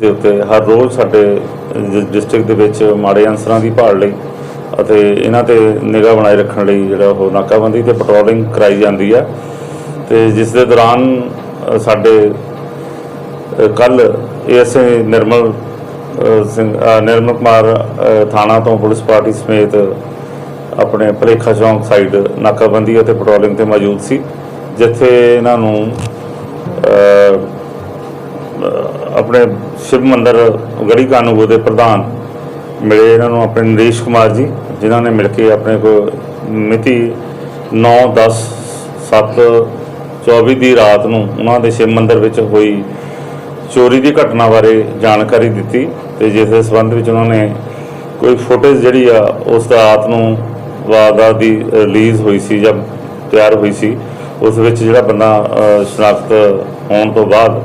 ਦੇ ਉੱਤੇ ਹਰ ਰੋਜ਼ ਸਾਡੇ ਡਿਸਟ੍ਰਿਕਟ ਦੇ ਵਿੱਚ ਮਾੜੇ ਅਨਸਰਾਂ ਦੀ ਭਾਲ ਲਈ ਅਤੇ ਇਹਨਾਂ ਤੇ ਨਿਗਾਹ ਬਣਾਈ ਰੱਖਣ ਲਈ ਜਿਹੜਾ ਉਹ ਨਾਕਾਬੰਦੀ ਤੇ ਪੈਟਰੋਲਿੰਗ ਕਰਾਈ ਜਾਂਦੀ ਆ। ਤੇ ਜਿਸ ਦੇ ਦੌਰਾਨ ਅ, ਸਾਡੇ ਕੱਲ ਏਐਸਏ ਨਿਰਮਲ ਸਿੰਘ ਨਿਰਮਲ ਕੁਮਾਰ ਥਾਣਾ ਤੋਂ ਪੁਲਿਸ ਪਾਰਟੀ ਸਮੇਤ ਆਪਣੇ ਭਲੇਖਾ ਚੌਂਕ ਸਾਈਡ ਨਾਕਾਬੰਦੀ ਅਤੇ ਪੈਟਰੋਲਿੰਗ ਤੇ ਮੌਜੂਦ ਸੀ ਜਿੱਥੇ ਇਹਨਾਂ ਨੂੰ ਆਪਣੇ ਸ਼ਿਵ ਮੰਦਰ ਗੜੀ ਕਾਨੂੰਗੋ ਦੇ ਪ੍ਰਧਾਨ ਮਿਲੇ ਇਹਨਾਂ ਨੂੰ, ਆਪਣੇ ਨਰੇਸ਼ ਕੁਮਾਰ ਜੀ, ਜਿਨ੍ਹਾਂ ਨੇ ਮਿਲ ਕੇ ਆਪਣੇ ਕੋ ਮਿਤੀ 9 10 7 24 ਦੀ ਰਾਤ ਨੂੰ ਉਹਨਾਂ ਦੇ ਸ਼ਿਵ ਮੰਦਰ ਵਿੱਚ ਹੋਈ ਚੋਰੀ ਦੀ ਘਟਨਾ ਬਾਰੇ ਜਾਣਕਾਰੀ ਦਿੱਤੀ ਤੇ ਜਿਸ ਦੇ ਸੰਬੰਧ ਵਿੱਚ ਉਹਨਾਂ ਨੇ ਕੋਈ ਫੁਟੇਜ ਜਿਹੜੀ ਆ, ਉਸ ਰਾਤ ਨੂੰ ਵਾਰਦਾਤ ਦੀ ਰਿਲੀਜ਼ ਹੋਈ ਸੀ ਜਾਂ ਤਿਆਰ ਹੋਈ ਸੀ, ਉਸ ਵਿੱਚ ਜਿਹੜਾ ਬੰਦਾ ਸ਼ਨਾਖਤ ਹੋਣ ਤੋਂ ਬਾਅਦ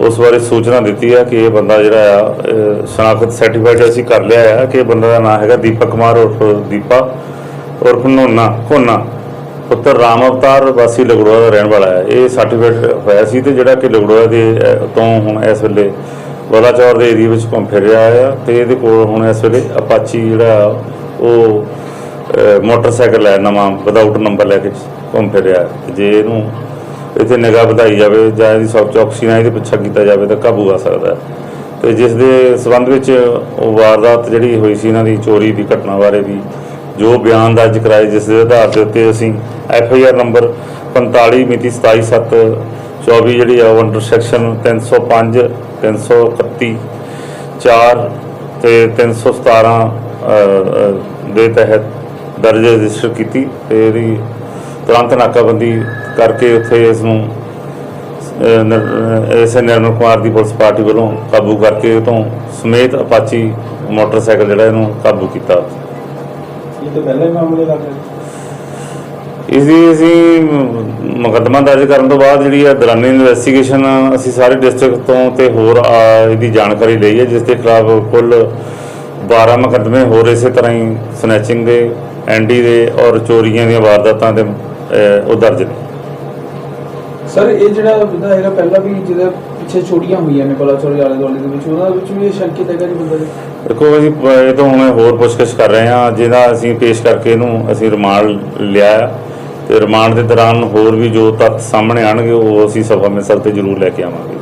ਉਸ ਬਾਰੇ ਸੂਚਨਾ ਦਿੱਤੀ ਹੈ ਕਿ ਇਹ ਬੰਦਾ ਜਿਹੜਾ ਆ ਸ਼ਨਾਖਤ ਸਰਟੀਫਾਈਡ ਅਸੀਂ ਕਰ ਲਿਆ ਆ ਕਿ ਇਹ ਬੰਦਾ ਦਾ ਨਾਮ ਹੈਗਾ ਦੀਪਕ ਕੁਮਾਰ ਉਰਫ ਦੀਪਾ ਉਰਫ ਨੋਨਾ ਕੋਨਾ ਪੁੱਤਰ ਰਾਮ ਅਵਤਾਰ ਵਾਸੀ ਲਗੜੋਆ ਦਾ ਰਹਿਣ ਵਾਲਾ ਹੈ ਇਹ ਸਰਟੀਫਿਕੇਟ ਹੋਇਆ ਸੀ ਤੇ ਜਿਹੜਾ ਕਿ ਲਗੜੋਆ ਦੇ ਤੋਂ ਹੁਣ ਇਸ ਵੇਲੇ ਬਲਾਚੌਰ ਦੇ ਏਰੀਆ ਵਿੱਚ ਘੁੰਮ ਫਿਰ ਰਿਹਾ ਆ ਤੇ ਇਹਦੇ ਕੋਲ ਹੁਣ ਇਸ ਵੇਲੇ ਅਪਾਚੀ ਜਿਹੜਾ ਆ, ਉਹ ਮੋਟਰਸਾਈਕਲ ਹੈ ਨਵਾਂ ਵਿਦਆਊਟ ਨੰਬਰ ਲੈ ਕੇ ਘੁੰਮ ਫਿਰ ਰਿਹਾ ਹੈ। ਜੇ ਇਹਨੂੰ ਇੱਥੇ ਨਿਗਾਹ ਵਧਾਈ ਜਾਵੇ ਜਾਂ ਇਹਦੀ ਸੌਕ ਚੌਕਸੀ ਨਾਲ ਇਹਦੇ ਪਿੱਛਾ ਕੀਤਾ ਜਾਵੇ ਤਾਂ ਕਾਬੂ ਆ ਸਕਦਾ ਹੈ। ਤੇ ਜਿਸ ਦੇ ਸਬੰਧ ਵਿੱਚ ਉਹ ਵਾਰਦਾਤ ਜਿਹੜੀ ਹੋਈ ਸੀ ਇਹਨਾਂ ਦੀ ਚੋਰੀ ਦੀ ਘਟਨਾ ਬਾਰੇ ਵੀ ਜੋ ਬਿਆਨ ਦਰਜ ਕਰਾਏ ਜਿਸ ਦੇ ਆਧਾਰ ਦੇ ਉੱਤੇ ਅਸੀਂ ਐਫ ਆਈ ਆਰ ਨੰਬਰ 45 ਮਿਤੀ 27/7/24 ਜਿਹੜੀ ਆ ਉਹ ਅੰਡਰ ਸੈਕਸ਼ਨ 305 331 4 ਤੇ 317 ਅ, ਅ, ਦੇ ਤਹਿਤ ਦਰਜ ਰਜਿਸਟਰ ਕੀਤੀ ਤੇ ਇਹਦੀ ਤੁਰੰਤ ਨਾਕਾਬੰਦੀ ਕਰਕੇ ਉੱਥੇ ਇਸ ਨੂੰ ਐਸੇ ਨਿਰਮਲ ਕੁਮਾਰ ਦੀ ਪੁਲਿਸ ਪਾਰਟੀ ਵੱਲੋਂ ਕਾਬੂ ਕਰਕੇ ਤੋਂ ਸਮੇਤ ਅਪਾਚੀ ਮੋਟਰਸਾਈਕਲ ਜਿਹੜਾ ਇਹਨੂੰ ਕਾਬੂ ਕੀਤਾ। ਇਹ ਤਾਂ ਪਹਿਲਾਂ ਮਾਮਲੇ ਰਹੇ ਇਸ ਦੀ ਅਸੀਂ ਮੁਕੱਦਮਾ ਦਰਜ ਕਰਨ ਤੋਂ ਬਾਅਦ ਜਿਹੜੀ ਹੈ ਦੌਰਾਨੀ ਇਨਵੈਸਟੀਗੇਸ਼ਨ ਅਸੀਂ ਸਾਰੇ ਡਿਸਟ੍ਰਿਕਟ ਤੋਂ ਤੇ ਹੋਰ ਇਹਦੀ ਜਾਣਕਾਰੀ ਲਈ ਹੈ ਜਿਸ ਦੇ ਖਿਲਾਫ ਕੁੱਲ 12 ਮੁਕੱਦਮੇ ਹੋਰ ਇਸੇ ਤਰ੍ਹਾਂ ਹੀ ਸਨੈਚਿੰਗ ਦੇ ਐਨਡੀ ਦੇ ਔਰ ਚੋਰੀਆਂ ਦੀਆਂ ਵਾਰਦਾਤਾਂ ਦੇ ਉਹ ਦਰਜ ਨੇ। ਸਰ ਇਹ ਜਿਹੜਾ ਬੰਦਾ ਹੈਗਾ ਪਹਿਲਾਂ ਵੀ ਜਿਹਦੇ ਪਿੱਛੇ ਚੋਰੀਆਂ ਹੋਈਆਂ ਨੇ ਬਲਾਚੌਰ ਆਲੇ ਦੁਆਲੇ ਦੇ ਵਿੱਚ ਉਹਨਾਂ ਵਿੱਚ ਵੀ ਇਹ ਸ਼ੰਕਿਤ ਹੈਗਾ ਜੀ ਬੰਦਾ ਜੀ ਦੇਖੋ ਅਸੀਂ ਇਹ ਤੋਂ ਹੁਣ ਹੋਰ ਪੁੱਛਗਿੱਛ ਕਰ ਰਹੇ ਹਾਂ। ਜਿਹਦਾ ਅਸੀਂ ਪੇਸ਼ ਕਰਕੇ ਇਹਨੂੰ ਅਸੀਂ ਰਿਮਾਂਡ ਲਿਆ ਤੇ ਰਿਮਾਂਡ ਦੇ ਦੌਰਾਨ ਹੋਰ ਵੀ ਜੋ ਤੱਥ ਸਾਹਮਣੇ ਆਣਗੇ ਉਹ ਅਸੀਂ ਸਭਾ ਮਿਸਲ ਤੇ ਜ਼ਰੂਰ ਲੈ ਕੇ ਆਵਾਂਗੇ।